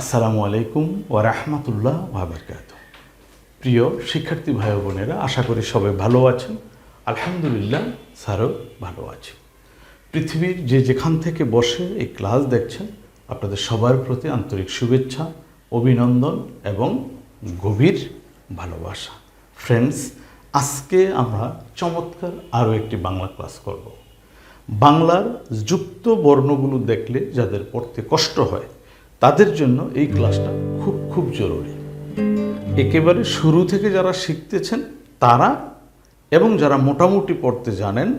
আসসালামু আলাইকুম ও রাহমাতুল্লাহ ওয়াবারকাত প্রিয় শিক্ষার্থী ভাই বোনেরা, আশা করি সবাই ভালো আছেন আলহামদুলিল্লাহ, স্যারও ভালো আছে। পৃথিবীর যে যেখান থেকে বসে এই ক্লাস দেখছেন, আপনাদের সবার প্রতি আন্তরিক শুভেচ্ছা, অভিনন্দন এবং গভীর ভালোবাসা। ফ্রেন্ডস আজকে আমরা চমৎকার আরও একটি বাংলা ক্লাস করব। বাংলার যুক্ত বর্ণগুলো দেখলে যাদের পড়তে কষ্ট হয় তাদের জন্য এই ক্লাসটা খুব খুব জরুরি। একেবারে শুরু থেকে যারা শিখতেছেন, তারা এবং যারা মোটামুটি পড়তে জানেন,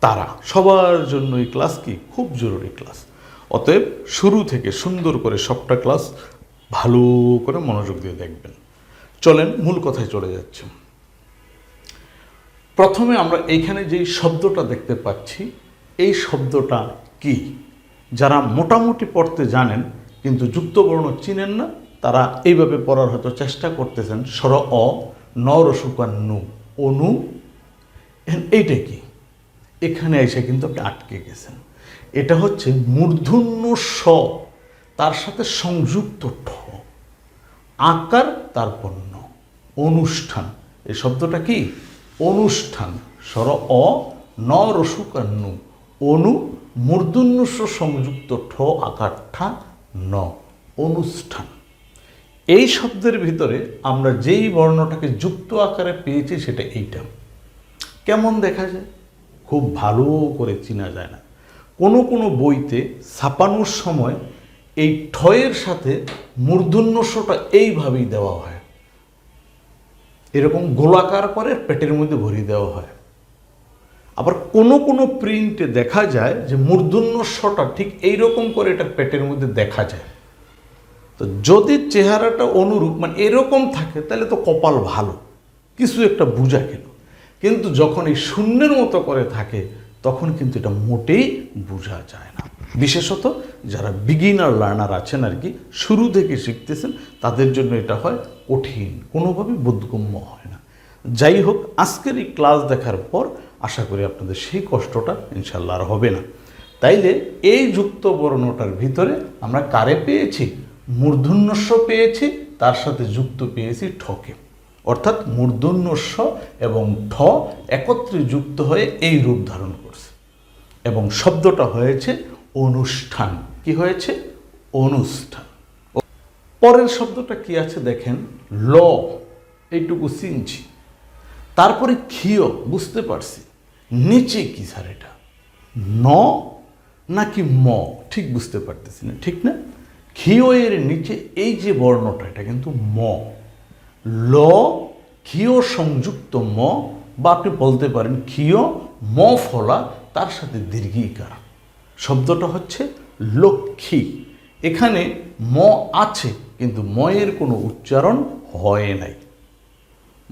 তারা। সবার জন্য এই ক্লাস কি? খুব জরুরি ক্লাস। অতএব শুরু থেকে সুন্দর করে সবটা ক্লাস ভালো করে মনোযোগ দিয়ে দেখবেন। চলেন, মূল কথায় চলে যাচ্ছে। প্রথমে আমরা এইখানে যেই শব্দটা দেখতে পাচ্ছি, এই শব্দটা কি? যারা মোটামুটি পড়তে জানেন কিন্তু যুক্তবর্ণ চিনেন না, তারা এইভাবে পড়ার হয়তো চেষ্টা করতেছেন, স্বর অ ন রসুকার নু। অনু এইটা কি? এখানে এসে কিন্তু আপনি আটকে গেছেন। এটা হচ্ছে মূর্ধন্য স, তার সাথে সংযুক্ত ঠ। আকার তারপর ন অনুষ্ঠান। এই শব্দটা কি? অনুষ্ঠান। স্বর অ ন। রসুকার নু অনু মূর্ধন্যস্ব সংযুক্ত ঠ, আকার ঠা। ন, অনুষ্ঠান। এই শব্দের ভিতরে আমরা যেই বর্ণটাকে যুক্ত আকারে পেয়েছি সেটা এইটা। কেমন দেখা যায়? খুব ভালো করে চেনা যায় না। কোনো কোনো বইতে ছাপানোর সময় এই ঠয়ের সাথে মূর্ধন্যস্বটা এইভাবেই দেওয়া হয়। এরকম গোলাকার করে পেটের মধ্যে ভরিয়ে দেওয়া হয়। আবার কোনো কোনো প্রিন্টে দেখা যায় যে মূর্ধন্যস্বটা ঠিক এইরকম করে এটা পেটের মধ্যে দেখা যায়। তো যদি চেহারাটা অনুরূপ মানে এরকম থাকে, তাহলে তো কপাল ভালো। কিছু একটা বোঝা গেল। কিন্তু যখন এই শূন্যের মতো করে থাকে, তখন কিন্তু এটা মোটেই বোঝা যায় না। বিশেষত যারা বিগিনার লার্নার আছেন আর কি, শুরু থেকে শিখতেছেন, তাদের জন্য এটা হয় কঠিন। কোনোভাবে বোধগম্য হয় না। যাই হোক, আজকের এই ক্লাস দেখার পর আশা করি আপনাদের সেই কষ্টটা ইনশাল্লাহ আর হবে না। তাইলে এই যুক্ত বর্ণটার ভিতরে আমরা কারে পেয়েছি? মূর্ধন্যস্ব পেয়েছি, তার সাথে যুক্ত পেয়েছি ঠকে। অর্থাৎ মূর্ধন্যস্ব এবং ঠ একত্রে যুক্ত হয়ে এই রূপ ধারণ করছে। এবং শব্দটা হয়েছে অনুষ্ঠান। কি হয়েছে? অনুষ্ঠান। পরের শব্দটা কি আছে দেখেন? ল। এইটুকু চিনছি তারপরে ক্ষীয়, বুঝতে পারছি। নিচে কি স্যার এটা? ন নাকি ম? ঠিক বুঝতে পারতেছি না, ঠিক না? ক্ষীয় এর নিচে এই যে বর্ণটা, এটা কিন্তু ম। ল, ক্ষীয় সংযুক্ত ম, বা আপনি বলতে পারেন ক্ষীয় ম ফলা তার সাথে দীর্ঘিকার। শব্দটা হচ্ছে লক্ষ্মী। এখানে ম আছে, কিন্তু ময়ের কোনো উচ্চারণ হয় নাই।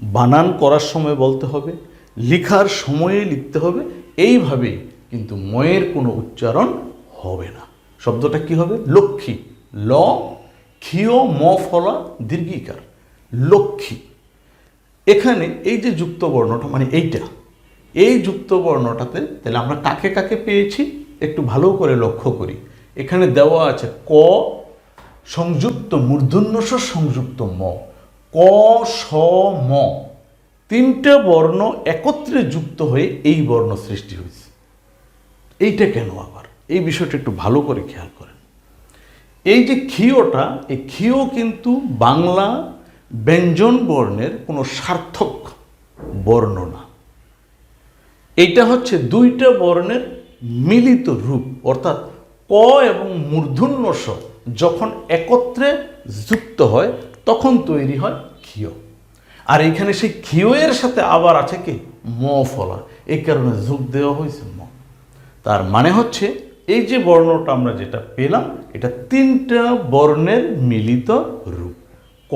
বানান করার সময় বলতে হবে। লিখার সময়ে লিখতে হবে, এইভাবে কিন্তু ময়ের কোনো উচ্চারণ হবে না। শব্দটা কি হবে? লক্ষ্মী। ল, ক্ষীয়, ম, ফলা, দীর্ঘিকার। লক্ষ্মী। এখানে এই যে যুক্ত বর্ণটা মানে এইটা, এই যুক্ত বর্ণটাতে তাহলে আমরা কাকে কাকে পেয়েছি? একটু ভালো করে লক্ষ্য করি। এখানে দেওয়া আছে ক, সংযুক্ত মূর্ধন্যস, সংযুক্ত ম। ক, স, ম। তিনটা বর্ণ একত্রে যুক্ত হয়ে এই বর্ণ সৃষ্টি হয়েছে। এইটা কেন আবার? এই বিষয়টা একটু ভালো করে খেয়াল করেন। এই যে ক্ষীয়টা, এই ক্ষীয় কিন্তু বাংলা ব্যঞ্জন বর্ণের কোনো সার্থক বর্ণ না। এইটা হচ্ছে দুইটা বর্ণের মিলিত রূপ, অর্থাৎ ক এবং মূর্ধন্য স যখন একত্রে যুক্ত হয়, তখন তৈরি হয় ক্ষীয়। আর এখানে সেই ক্ষীয়ের সাথে আবার আছে কি? ম ফলা। এই কারণে যোগ দেওয়া হয়েছে ম। তার মানে হচ্ছে, এই যে বর্ণটা আমরা যেটা পেলাম, এটা তিনটা বর্ণের মিলিত রূপ। ক,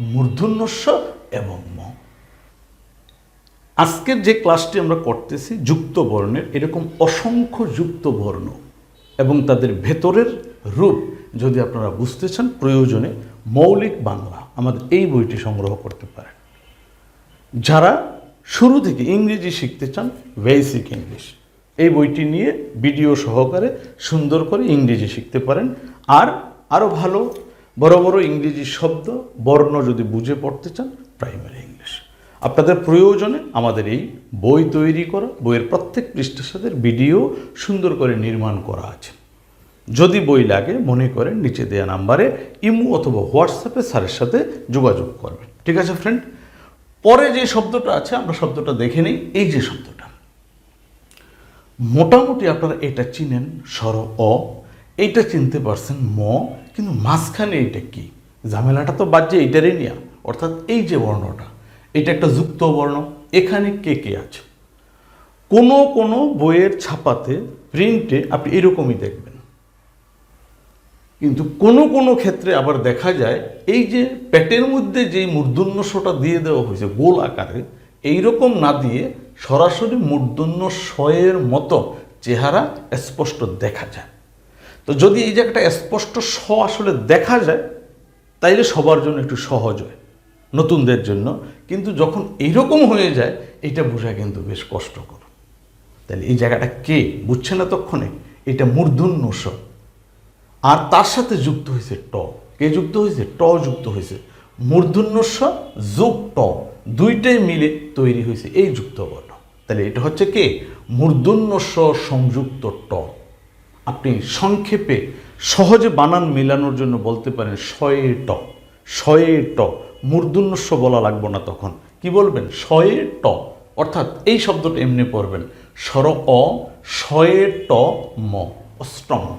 মূর্ধন্যস্ব এবং ম। আজকের যে ক্লাসটি আমরা করতেছি যুক্ত বর্ণের, এরকম অসংখ্য যুক্ত বর্ণ এবং তাদের ভেতরের রূপ, যদি আপনারা বুঝতে চান, প্রয়োজনে মৌলিক বাংলা আমাদের এই বইটি সংগ্রহ করতে পারেন। যারা শুরু থেকে ইংরেজি শিখতে চান বেসিক ইংলিশ এই বইটি নিয়ে ভিডিও সহকারে সুন্দর করে ইংরেজি শিখতে পারেন। আর আরও ভালো, বড় বড় ইংরেজি শব্দ, বর্ণ যদি বুঝে পড়তে চান প্রাইমারি ইংলিশ আপনাদের প্রয়োজনে আমাদের এই বই তৈরি করা, বইয়ের প্রত্যেক পৃষ্ঠের সাথে ভিডিও সুন্দর করে নির্মাণ করা আছে। যদি বই লাগে, মনে করেন নিচে দেওয়া নাম্বারে ইমু অথবা হোয়াটসঅ্যাপে স্যারের সাথে যোগাযোগ করবেন। ঠিক আছে ফ্রেন্ড পরে যে শব্দটা আছে, আমরা শব্দটা দেখে নিই, এই যে শব্দটা। মোটামুটি আপনারা এটা চিনেন, স্বর অ, এইটা চিনতে পারছেন ম, কিন্তু মাঝখানে এটা কি? ঝামেলাটা তো বাজছে, এইটারই নিয়ে। অর্থাৎ এই যে বর্ণটা, এটা একটা যুক্ত বর্ণ, এখানে কে কে আছে? কোনো কোনো বইয়ের ছাপাতে প্রিন্টে আপনি এরকমই দেখবেন। কিন্তু কোনো কোনো ক্ষেত্রে আবার দেখা যায়, এই যে পেটের মধ্যে যেই মূর্ধন্যস্বটা দিয়ে দেওয়া হয়েছে গোল আকারে, এইরকম না দিয়ে সরাসরি মূর্ধন্য শয়ের মতো চেহারা স্পষ্ট দেখা যায়। তো যদি এই জায়গাটা স্পষ্ট স আসলে দেখা যায়, তাইলে সবার জন্য একটু সহজ হয়, নতুনদের জন্য। কিন্তু যখন এইরকম হয়ে যায় এটা বোঝা কিন্তু বেশ কষ্টকর। তাহলে এই জায়গাটা কে? বুঝছে না তক্ষণে? এটা মূর্ধন্য স আর তার সাথে যুক্ত হয়েছে ট। কে যুক্ত হয়েছে? ট যুক্ত হয়েছে। মূর্ধন্য স যোগ ট। দুইটাই মিলে তৈরি হয়েছে এই যুক্ত বর্ণ। তাহলে এটা হচ্ছে কে? মূর্ধন্য সংযুক্ত ট। আপনি সংক্ষেপে সহজে বানান মেলানোর জন্য বলতে পারেন শয়ে ট। শয়ে ট। মূর্ধন্য বলা লাগবে না তখন। কি বলবেন? শয়ে ট। অর্থাৎ এই শব্দটা এমনি পড়বেন। স্বর অ, শয়ে ট, ম। অষ্টম।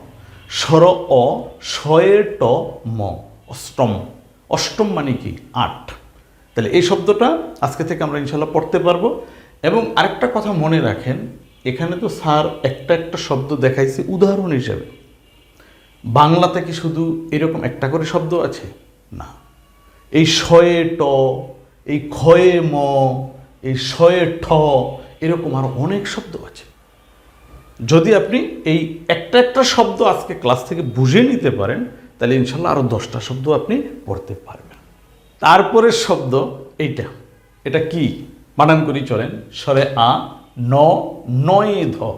স্বর অ শয়ে ট, ম, অষ্টম। অষ্টম মানে কি? আট। তাহলে এই শব্দটা আজকে থেকে আমরা ইনশাল্লাহ পড়তে পারব। এবং আরেকটা কথা মনে রাখেন, এখানে তো স্যার একটা একটা শব্দ দেখাইছে উদাহরণ হিসেবে। বাংলাতে কি শুধু এরকম একটা করে শব্দ আছে? না। এই শয়ে ট, এই ক্ষয়ে ম, এই শয়ে ঠ, এরকম আরও অনেক শব্দ আছে। যদি আপনি এই একটা একটা শব্দ আজকে ক্লাস থেকে বুঝে নিতে পারেন, তাহলে ইনশাল্লাহ আরও দশটা শব্দ আপনি পড়তে পারবেন। তারপরের শব্দ এইটা। এটা কি? বানান করি, চলেন। স্বরে আ, ন, নয় ধ।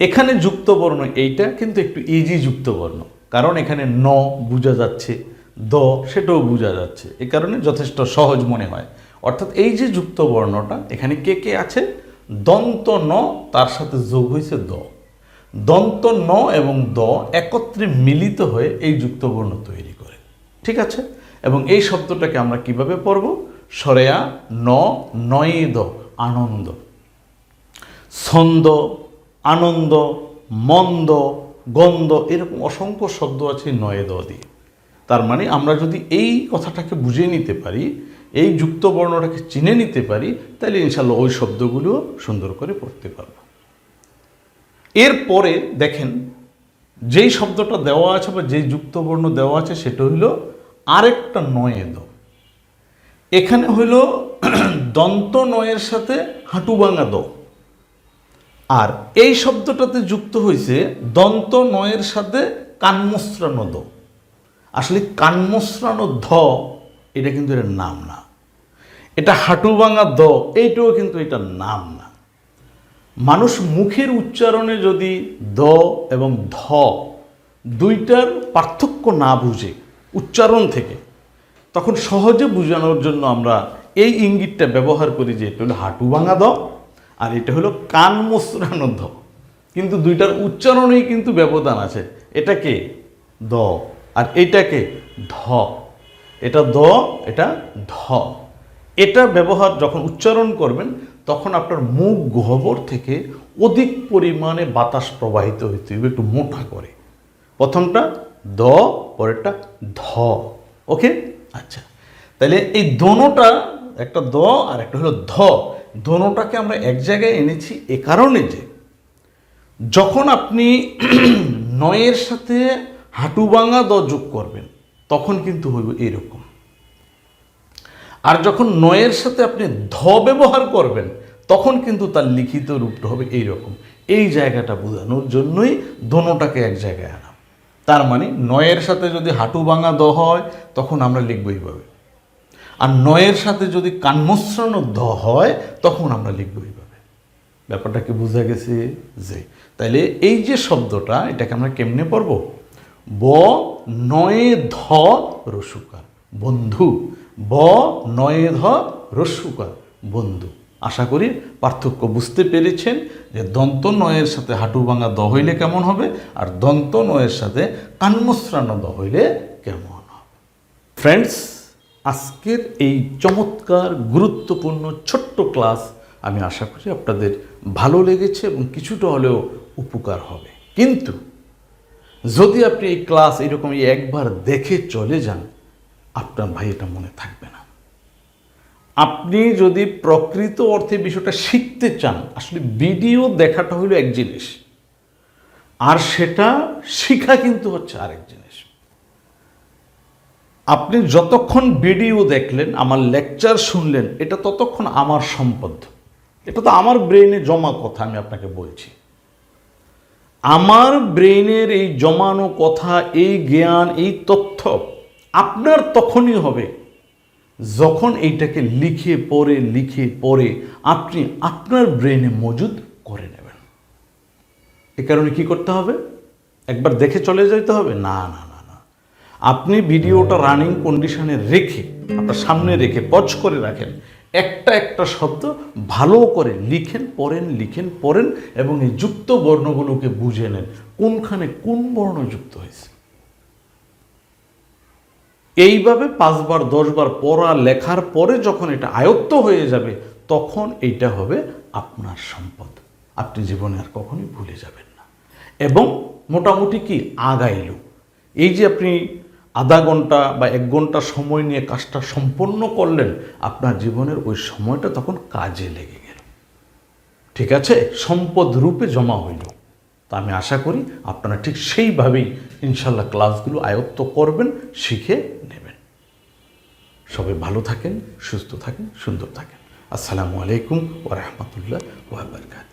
এখানে যুক্ত বর্ণ এইটা কিন্তু একটু ইজি যুক্ত বর্ণ কারণ এখানে ন বোঝা যাচ্ছে, দ সেটাও বোঝা যাচ্ছে। এ কারণে যথেষ্ট সহজ মনে হয়। অর্থাৎ এই যে যুক্ত বর্ণটা এখানে কে কে আছে? দন্ত ন তার সাথে যোগ হয়েছে দ। দন্ত ন এবং দ একত্রে মিলিত হয়ে এই যুক্তবর্ণ তৈরি করে। ঠিক আছে? এবং এই শব্দটাকে আমরা কীভাবে পড়ব? সরেয়া, ন, নয় দ, আনন্দ। ছন্দ, আনন্দ, মন্দ, গন্ধ, এরকম অসংখ্য শব্দ আছে নয়ে দ দিয়ে। তার মানে আমরা যদি এই কথাটাকে বুঝে নিতে পারি এই যুক্ত বর্ণটাকে চিনে নিতে পারি, তাহলে ইনশাল্লাহ ওই শব্দগুলো সুন্দর করে পড়তে পারব। এরপরে দেখেন, যেই শব্দটা দেওয়া আছে বা যেই যুক্ত বর্ণ দেওয়া আছে, সেটা হইল আরেকটা নয়ে দ। এখানে হইল দন্ত নয়ের সাথে হাঁটু ভাঙা দ। আর এই শব্দটাতে যুক্ত হয়েছে দন্ত নয়ের সাথে কান্মস্রানো দ। আসলে কান্মস্রানো ধ, এটা কিন্তু এর নাম না। এটা হাঁটু ভাঙা দ, এইটাও কিন্তু এটা নাম না। মানুষ মুখের উচ্চারণে যদি দ এবং ধ দুইটার পার্থক্য না বুঝে উচ্চারণ থেকে, তখন সহজে বোঝানোর জন্য আমরা এই ইঙ্গিতটা ব্যবহার করি যে এটা হলো হাঁটু ভাঙা দ আর এটা হলো কান মোসরানো দ। কিন্তু দুইটার উচ্চারণেই কিন্তু ব্যবধান আছে। এটাকে দ। আর এইটাকে ধ। এটা দ, এটা ধ। এটা ব্যবহার যখন উচ্চারণ করবেন, তখন আপনার মুখ গহ্বর থেকে অধিক পরিমাণে বাতাস প্রবাহিত হইতে হবে একটু মোটা করে। প্রথমটা দ, পরেরটা ধ। ওকে? আচ্ছা। তাহলে এই দোনোটা, একটা দ আর একটা হলো ধ, দোনোটাকে আমরা এক জায়গায় এনেছি এ কারণে যে, যখন আপনি নয়ের সাথে হাঁটু ভাঙা দ যোগ করবেন, তখন কিন্তু হইব এরকম আর যখন নয়ের সাথে আপনি ধ ব্যবহার করবেন, তখন কিন্তু তার লিখিত রূপটা হবে এইরকম। এই জায়গাটা বোঝানোর জন্যই দোনোটাকে এক জায়গায় আনা। তার মানে নয়ের সাথে যদি হাঁটু ভাঙা দ হয়, তখন আমরা লিখব এইভাবে। আর নয়ের সাথে যদি কান্মস্রান দ হয়, তখন আমরা লিখব এইভাবে। ব্যাপারটা কি বোঝা গেছে? যে তাইলে এই যে শব্দটা, এটাকে আমরা কেমনে পড়ব? ব, নয়ে ধ, রসুকার। বন্ধু ব নয়ে ধ রস্যুকার বন্ধু। আশা করি পার্থক্য বুঝতে পেরেছেন যে দন্ত নয়ের সাথে হাঁটু ভাঙা দ হইলে কেমন হবে আর দন্ত নয়ের সাথে কান্মস্রান্ন দ হইলে কেমন হবে। ফ্রেন্ডস আজকের এই চমৎকার, গুরুত্বপূর্ণ, ছোট্ট ক্লাস আমি আশা করি আপনাদের ভালো লেগেছে এবং কিছুটা হলেও উপকার হবে। কিন্তু যদি আপনি এই ক্লাস এরকম একবার দেখে চলে যান আপনার ভাই এটা মনে থাকবে না। আপনি যদি প্রকৃত অর্থে বিষয়টা শিখতে চান, আসলে ভিডিও দেখাটা হলো এক জিনিস, আর সেটা শিখা কিন্তু হচ্ছে আরেক জিনিস। আপনি যতক্ষণ ভিডিও দেখলেন, আমার লেকচার শুনলেন, এটা ততক্ষণ আমার সম্পদ। এটা তো আমার ব্রেইনে জমা কথা আমি আপনাকে বলছি। আমার ব্রেইনের এই জমানো কথা, এই জ্ঞান, এই তথ্য আপনার তখনই হবে। যখন এইটাকে লিখে, পড়ে লিখে, পড়ে আপনি আপনার ব্রেনে মজুদ করে নেবেন। এ কারণে কি করতে হবে? একবার দেখে চলে যেতে হবে। না না না না। আপনি ভিডিওটা রানিং কন্ডিশনে রেখে, আপনার সামনে রেখে, পজ করে রাখেন। একটা একটা শব্দ ভালো করে লিখেন, পড়েন লিখেন, পড়েন এবং এই যুক্ত বর্ণগুলোকে বুঝে নেন। কোনখানে কোন বর্ণ যুক্ত হয়েছে? এইভাবে পাঁচবার, দশবার পড়া, লেখার পরে যখন এটা আয়ত্ত হয়ে যাবে, তখন এইটা হবে আপনার সম্পদ। আপনি জীবনে আর কখনোই ভুলে যাবেন না। এবং মোটামুটি কি? আগাইল। এই যে আপনি আধা ঘণ্টা বা এক ঘণ্টা সময় নিয়ে কাজটা সম্পন্ন করলেন, আপনার জীবনের ওই সময়টা তখন কাজে লেগে গেল। ঠিক আছে? সম্পদ রূপে জমা হইল। তা আমি আশা করি আপনারা ঠিক সেইভাবেই ইনশাল্লাহ ক্লাসগুলো আয়ত্ত করবেন, শিখে সবাই ভালো থাকেন সুস্থ থাকেন সুন্দর থাকেন। আসসালামু আলাইকুম ওরহমতুল্লাহ ওয়াবারকাত